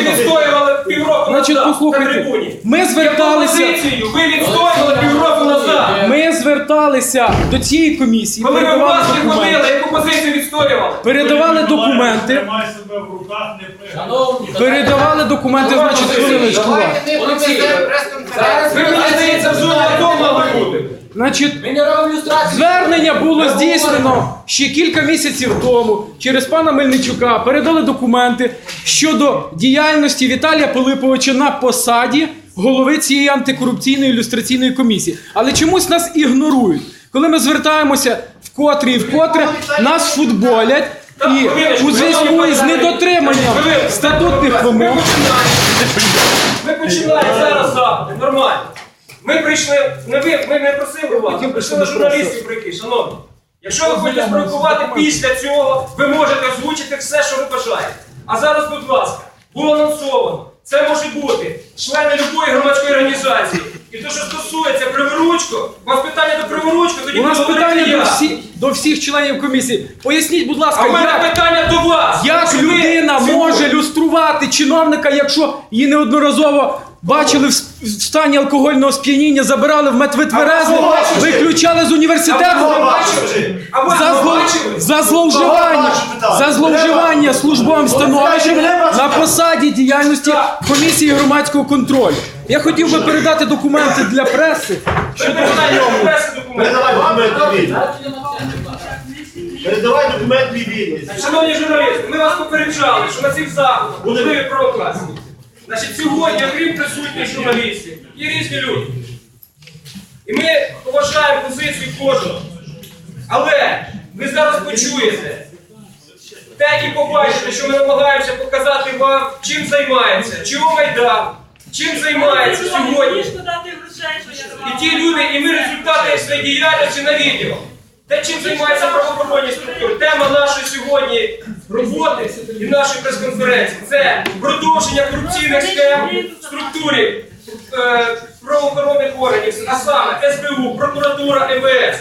Написано. відстоювали півроку Значить, назад на послухайте, трибуні. ми Яку зверталися, позицію ви відстоювали півроку назад. ми зверталися до цієї комісії, Коли ви передавали документи, ходили, яку позицію відстоювали? передавали документи, Тримай себе в руках, не пригай. Шановні, передавали документи, значить, хвилиночку. Олексій, Ви мені здається, в зоні АТО мали бути. Значить. Звернення було здійснено ще кілька місяців тому через пана Мельничука. Передали документи щодо діяльності Віталія Пилиповича на посаді голови цієї антикорупційної ілюстраційної комісії. Але чомусь нас ігнорують. Коли ми звертаємося вкотре і вкотре, нас футболять. І у зв'язку із недотриманням статутних вимог Ми починаємо зараз запити, нормально. Ми прийшли, не ви, ми не просили вас, ми прийшли на журналістів прийти, шановні. Якщо ви хочете спровокувати після цього, ви можете озвучити все, що ви бажаєте. А зараз, будь ласка, було анонсовано. Це може бути члени любої громадської організації. І те, що стосується Криворучко, у вас питання до Криворучко, тоді у нас буду питання говорити до я. всіх, до всіх членів комісії. Поясніть, будь ласка, А в мене як питання до вас. Як Тому ви людина може люструвати чиновника, якщо її неодноразово бачили в с- в стані алкогольного сп'яніння, забирали в бачили? виключали з університету А бачили? А ви за, зло- бачили? за зловживання, за зловживання службовим становищем на посаді діяльності комісії громадського контролю. Я хотів би передати документи для преси. Передавайте преси документи. Передавай документ вільний. Передавай документ вільний. Шановні журналісти, ми вас попереджали, що на цих заходах можливі провокації. Значить, сьогодні, окрім присутніх журналістів, є різні люди. І ми поважаємо позицію кожного. Але ви зараз почуєте, так і побачите, що ми намагаємося показати вам, чим займається, чого Майдан, чим займається сьогодні. І ті люди, і ми результати своєї діяльності на відео. Те, чим займаються правоохоронні структури. Тема нашої сьогодні роботи і нашої прес-конференції це продовження корупційних схем в структурі е, правоохоронних органів, а саме СБУ, прокуратура, МВС.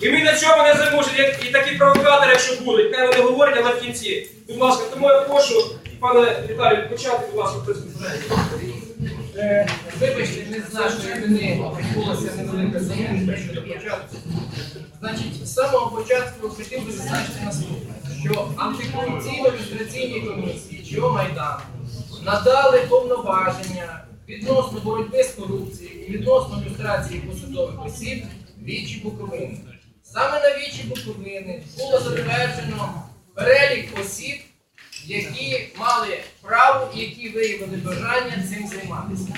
І ми на цьому не заможемо, як і такі провокатори, якщо будуть, хай вони говорять, але в кінці. Будь ласка, тому я прошу, пане Віталію, почати, будь ласка, прес-конференцію. Е, Вибачте, не з нашої вини відбулося невелика замінка щодо початку. Значить, з самого початку хотів би зазначити наступне, що антикорупційно-люстраційній комісії ЧО Майдан надали повноваження відносно боротьби з корупцією і відносно люстрації посадових осіб Вічі Буковини. Саме на Вічі Буковини було затверджено перелік осіб, які мали право і які виявили бажання цим займатися.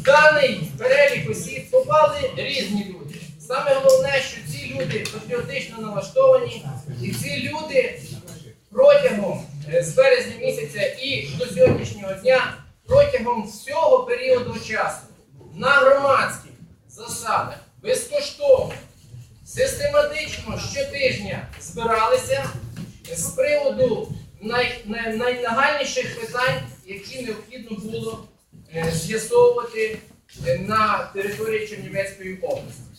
В даний перелік осіб попали різні люди. Саме головне, що ці люди патріотично налаштовані, і ці люди протягом е, з березня місяця і до сьогоднішнього дня, протягом всього періоду часу на громадських засадах безкоштовно, систематично щотижня збиралися з приводу най, най, найнагальніших питань, які необхідно було е, з'ясовувати е, на території Чернівецької області.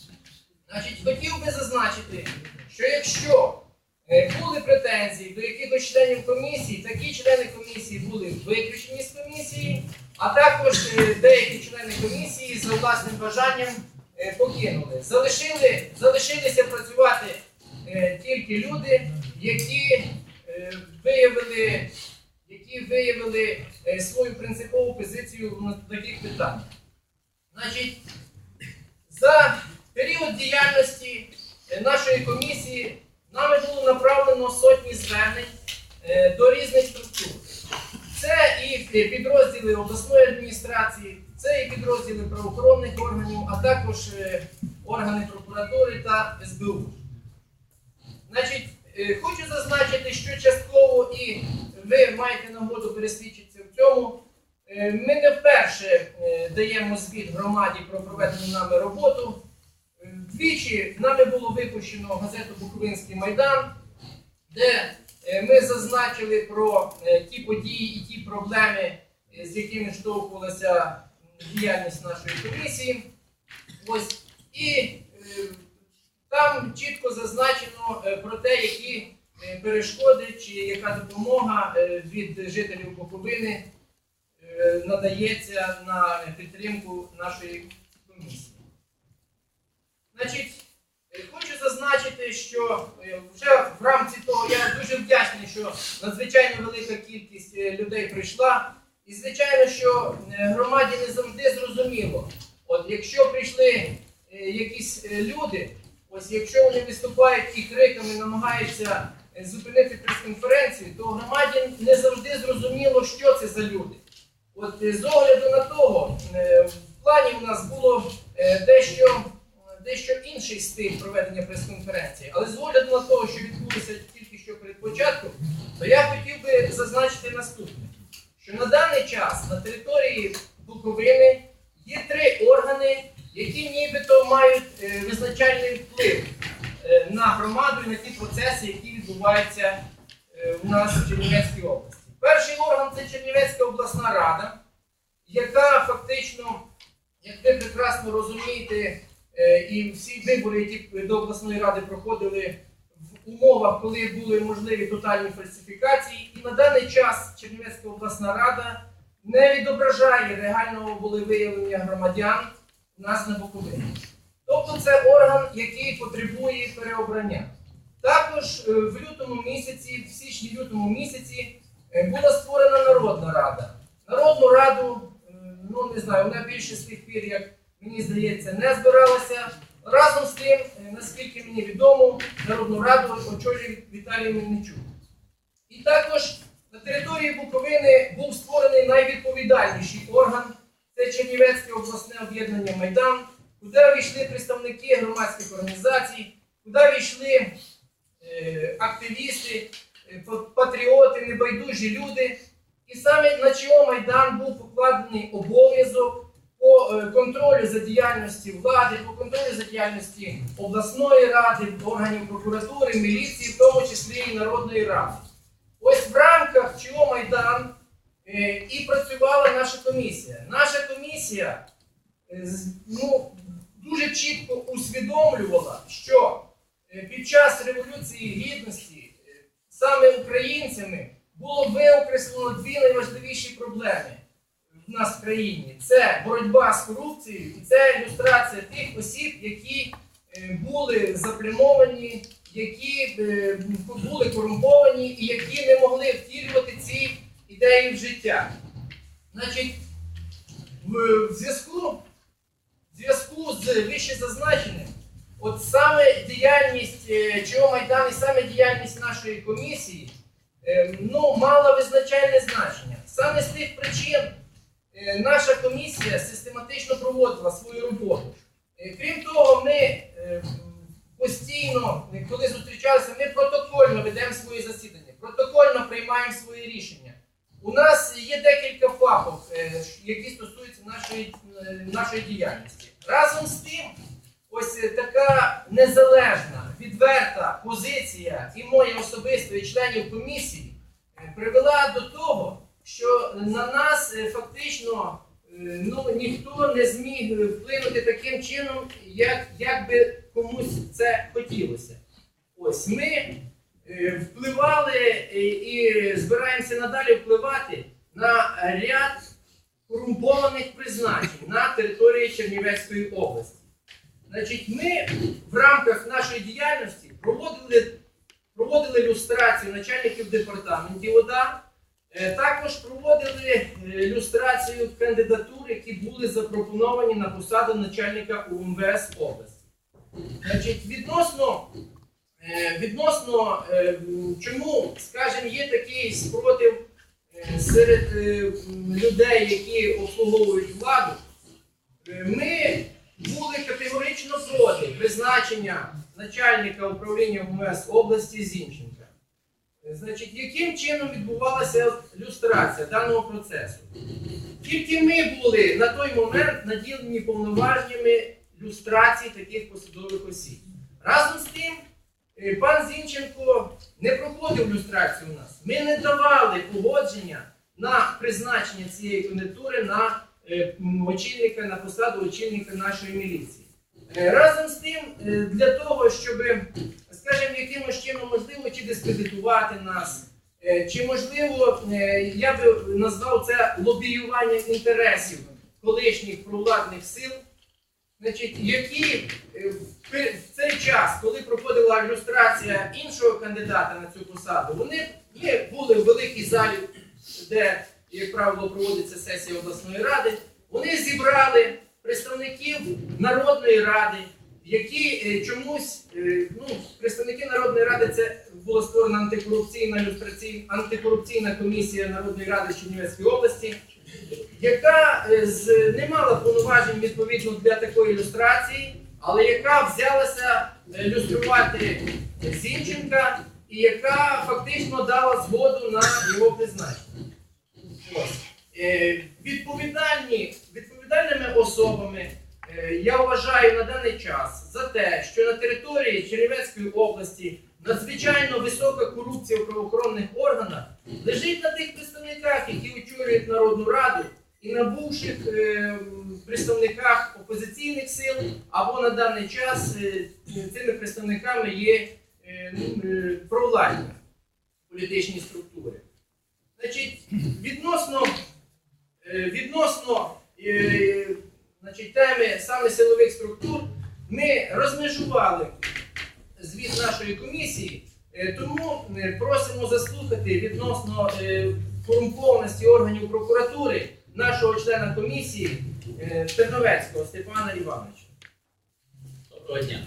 Значить, хотів би зазначити, що якщо е, були претензії до якихось членів комісії, такі члени комісії були виключені з комісії, а також е, деякі члени комісії за власним бажанням е, покинули. Залишили, залишилися працювати тільки люди, які виявили, які виявили свою принципову позицію на таких питаннях. Значить, за період діяльності е, нашої комісії нами було направлено сотні звернень е, до різних структур. Це і е, підрозділи обласної адміністрації, це і підрозділи правоохоронних органів, а також органи прокуратури та СБУ. Значить, хочу зазначити, що частково і ви маєте нагоду пересвідчитися в цьому. Ми не вперше даємо звіт громаді про проведену нами роботу. Двічі нами було випущено газету Буковинський майдан, де е, ми зазначили про е, ті події і ті проблеми, е, з якими штовхувалася діяльність нашої комісії. Ось і там чітко зазначено про те, які перешкоди чи яка допомога від жителів Буковини надається на підтримку нашої комісії. Значить, е, хочу зазначити, що е, вже в рамці того я дуже вдячний, що надзвичайно велика кількість е, людей прийшла. І звичайно, що е, громаді не завжди зрозуміло. От якщо прийшли якісь люди, ось якщо вони виступають і криками намагаються зупинити прес-конференцію, то громаді не завжди зрозуміло, що це за люди. От з огляду на того, в плані у нас було дещо інший стиль проведення прес-конференції. Але з огляду на того, що відбулося тільки що перед початком, то я хотів би зазначити наступне: що на даний час на території Буковини є три органи, які нібито мають е, визначальний вплив е, на громаду і на ті процеси, які відбуваються е, у нас в Чернівецькій області. Перший орган це Чернівецька обласна рада, яка фактично, як ви прекрасно розумієте, і всі вибори, які до обласної ради проходили в умовах, коли були можливі тотальні фальсифікації, і на даний час Чернівецька обласна рада не відображає реального волевиявлення громадян у нас на Буковині. Тобто це орган, який потребує переобрання. Також е, в лютому місяці, в січні-лютому місяці, е, була створена Народна Рада. Народну раду, е, ну не знаю, вона більше з тих пір, як мені здається, не збиралася. Разом з тим, е, наскільки мені відомо, Народну раду очолює Віталій Мельничук. І також на території Буковини був створений найвідповідальніший орган це Чернівецьке обласне об'єднання Майдан, куди війшли представники громадських організацій, куди війшли е, активісти, е, патріоти, небайдужі люди. І саме на чого Майдан був покладений обов'язок е, контролю за діяльності влади, по контролю за діяльності обласної ради, органів прокуратури, міліції, в тому числі і Народної ради. Ось в рамках чого Майдан е, і працювала наша комісія. Наша комісія е, ну, дуже чітко усвідомлювала, що під час Революції Гідності саме українцями було виокреслено дві найважливіші проблеми нас в країні: це боротьба з корупцією і це ілюстрація тих осіб, які е, були заплямовані, які е, були корумповані і які не могли втілювати ці ідеї в життя. Значить, в зв'язку зв'язку з вище зазначеним, от саме діяльність е, чого Майдан і саме діяльність нашої комісії ну, мала визначальне значення. Саме з тих причин наша комісія систематично проводила свою роботу. Е, Крім того, ми е, постійно, е, коли зустрічалися, ми протокольно ведемо свої засідання, протокольно приймаємо свої рішення. У нас є декілька фактів, е, які стосуються нашої, е, нашої діяльності. Разом з тим, ось е, така незалежна, відверта позиція і моя особисто, і членів комісії е, привела до того, що на нас е, фактично е, ну, ніхто не зміг вплинути таким чином, як, як би комусь це хотілося. Ось ми е, впливали і збираємося надалі впливати на ряд корумпованих призначень на території Чернівецької області. Значить, ми в рамках нашої діяльності проводили, проводили люстрацію начальників департаментів ОДА, також проводили е, люстрацію кандидатур, які були запропоновані на посаду начальника УМВС області. Значить, відносно Е, Відносно е, чому, скажімо, є такий спротив е, серед е, людей, які обслуговують владу, е, ми були категорично проти призначення начальника управління МВС області Зінченка. Значить, яким чином відбувалася люстрація даного процесу? Тільки ми були на той момент наділені повноваженнями люстрації таких посадових осіб. Разом з тим, Е, Пан Зінченко не проходив люстрацію у нас. Ми не давали погодження на призначення цієї кандидатури на е, очільника, на посаду очільника нашої міліції. Е, Разом з тим, для того, щоб, скажімо, якимось чином можливо чи дискредитувати нас, Е, Чи можливо, е, я би назвав це лобіювання інтересів колишніх провладних сил, значить, які е, в цей час, коли проходила ілюстрація іншого кандидата на цю посаду, вони ми були в великій залі, де, як правило, проводиться сесія обласної ради. Вони зібрали представників Народної ради, які е, чомусь, е, ну, представники Народної ради це була створена антикорупційна антикорупційна комісія Народної ради Чернівецької області, яка е, не мала повноважень відповідно для такої ілюстрації, але яка взялася ілюструвати Зінченка і яка фактично дала згоду на його призначення. Ось. Відповідальні, відповідальними особами я вважаю на даний час за те, що на території Чернівецької області надзвичайно висока корупція в правоохоронних органах лежить на тих представниках, які очолюють Народну Раду, і на бувших е, представниках опозиційних сил, або на даний час е, цими представниками є е, ну, е, провладні політичні структури. Значить, відносно, е, відносно е, значить, теми саме силових структур, ми розмежували звіт нашої комісії, е, тому е, просимо заслухати відносно е, корумпованості органів прокуратури нашого члена комісії Терновецького Степана Івановича. Доброго дня.